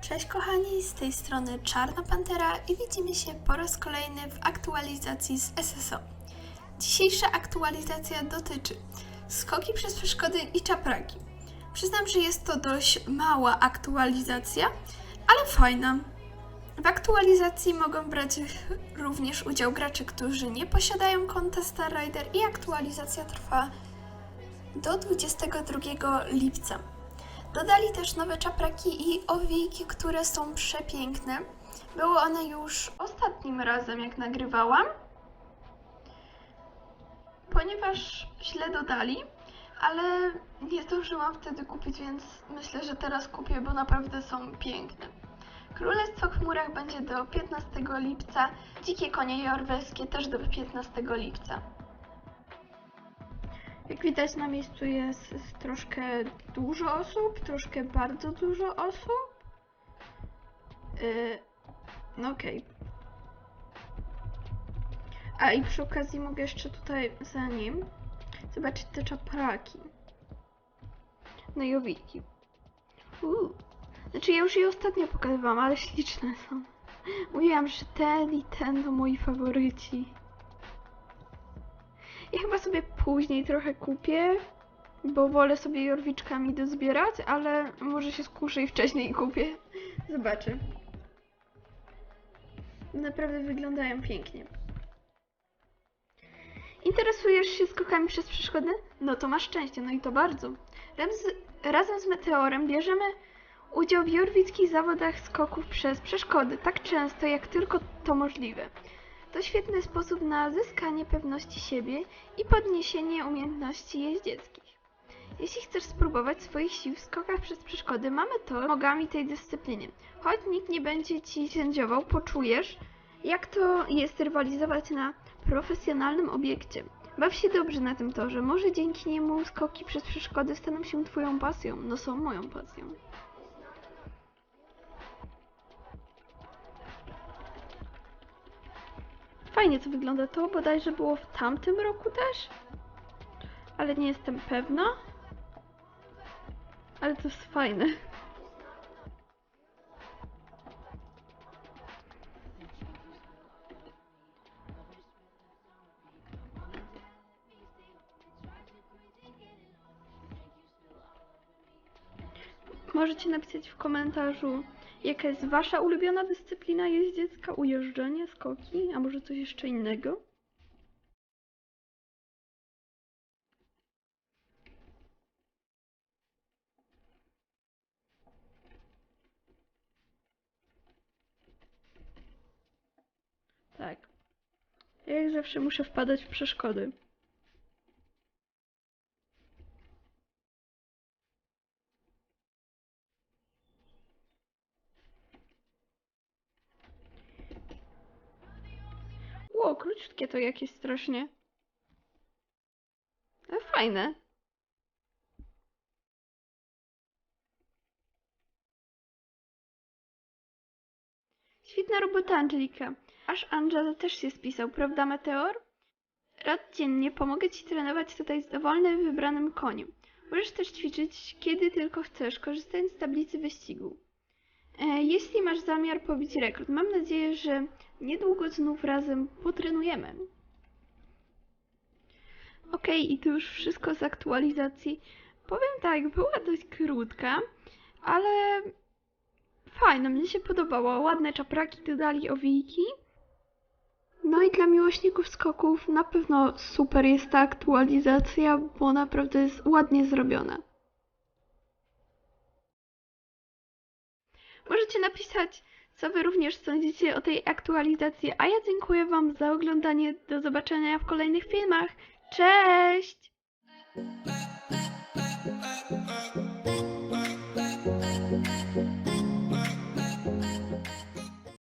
Cześć kochani, z tej strony Czarna Pantera i widzimy się po raz kolejny w aktualizacji z SSO. Dzisiejsza aktualizacja dotyczy skoki przez przeszkody i czapraki. Przyznam, że jest to dość mała aktualizacja, ale fajna. W aktualizacji mogą brać również udział gracze, którzy nie posiadają konta Star Rider i aktualizacja trwa do 22 lipca. Dodali też nowe czapraki i owijki, które są przepiękne. Były one już ostatnim razem, jak nagrywałam, ponieważ źle dodali, ale nie zdążyłam wtedy kupić, więc myślę, że teraz kupię, bo naprawdę są piękne. Królestwo w chmurach będzie do 15 lipca, dzikie konie jorweskie też do 15 lipca. Jak widać na miejscu jest, troszkę dużo osób, troszkę bardzo dużo osób. Yy, no okej. A i przy okazji mogę jeszcze tutaj za nim zobaczyć te czapraki. No i owiki. Znaczy ja już je ostatnio pokazywałam, ale śliczne są. Mówiłam, że ten i ten to moi faworyci. Ja chyba sobie później trochę kupię, bo wolę sobie jorwiczkami dozbierać, ale może się skuszę i wcześniej kupię. Zobaczę. Naprawdę wyglądają pięknie. Interesujesz się skokami przez przeszkody? No to masz szczęście, no i to bardzo. Razem z, Meteorem bierzemy udział w jorwickich zawodach skoków przez przeszkody, tak często jak tylko to możliwe. To świetny sposób na zyskanie pewności siebie i podniesienie umiejętności jeździeckich. Jeśli chcesz spróbować swoich sił w skokach przez przeszkody, mamy to nogami tej dyscypliny. Choć nikt nie będzie ci sędziował, poczujesz, jak to jest rywalizować na profesjonalnym obiekcie. Baw się dobrze na tym torze, może dzięki niemu skoki przez przeszkody staną się twoją pasją, no są moją pasją. Fajnie to wygląda. To bodajże było w tamtym roku też. Ale nie jestem pewna. Ale to jest fajne. Możecie napisać w komentarzu, jaka jest wasza ulubiona dyscyplina jeździecka, ujeżdżanie, skoki, a może coś jeszcze innego? Tak. Ja jak zawsze muszę wpadać w przeszkody. Króciutkie to jakieś strasznie. Ale fajne. Świetna robota, Angelika. Aż Angela też się spisał, prawda, Meteor? Rad dziennie pomogę ci trenować tutaj z dowolnym wybranym koniem. Możesz też ćwiczyć, kiedy tylko chcesz, korzystając z tablicy wyścigu. E, jeśli masz zamiar pobić rekord, mam nadzieję, że niedługo znów razem potrenujemy. Okej, i to już wszystko z aktualizacji. Powiem tak, była dość krótka, ale fajna, mnie się podobała. Ładne czapraki dodali owijki. No i dla miłośników skoków na pewno super jest ta aktualizacja, bo naprawdę jest ładnie zrobiona. Możecie napisać, co wy również sądzicie o tej aktualizacji, a ja dziękuję wam za oglądanie. Do zobaczenia w kolejnych filmach. Cześć!